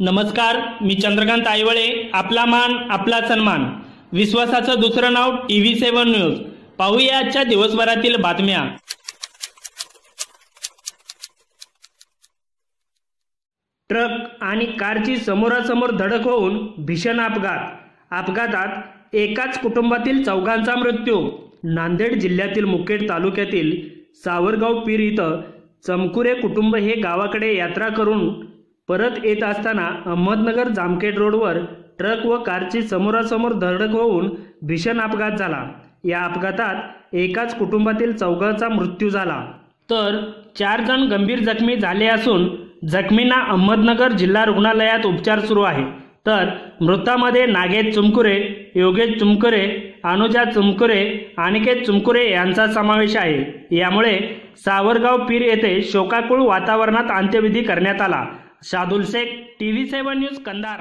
नमस्कार मी चंद्रकांत आयवळे आपला मान आपला सन्मान. विश्वासाचं दुसरं नाव टी व्ही सेवन न्यूज. पाहूया आजच्या दिवसभरातील बातम्या. ट्रक आणि कारची समोरासमोर धडक होऊन भीषण अपघात. अपघातात एकाच कुटुंबातील चौघांचा मृत्यू. नांदेड जिल्ह्यातील मुखेड तालुक्यातील सावरगाव पीर इथं चमकुरे कुटुंब हे गावाकडे यात्रा करून परत येत असताना अहमदनगर जामखेड रोडवर ट्रक व कारची समोरासमोर धडक होऊन भीषण अपघात झाला. या अपघातात एकाच कुटुंबातील चौघाचा मृत्यू झाला. तर चार जण गंभीर जखमी झाले असून जखमींना अहमदनगर जिल्हा रुग्णालयात उपचार सुरू आहे. तर मृतामध्ये नागेश चुमकुरे योगेश चुमकुरे अनुजा चुमकुरे अनिकेत चुमकुरे यांचा समावेश आहे. यामुळे सावरगाव पीर येथे शोकाकुळ वातावरणात अंत्यविधी करण्यात आला. Shadul Shaikh T V seven news Kandhar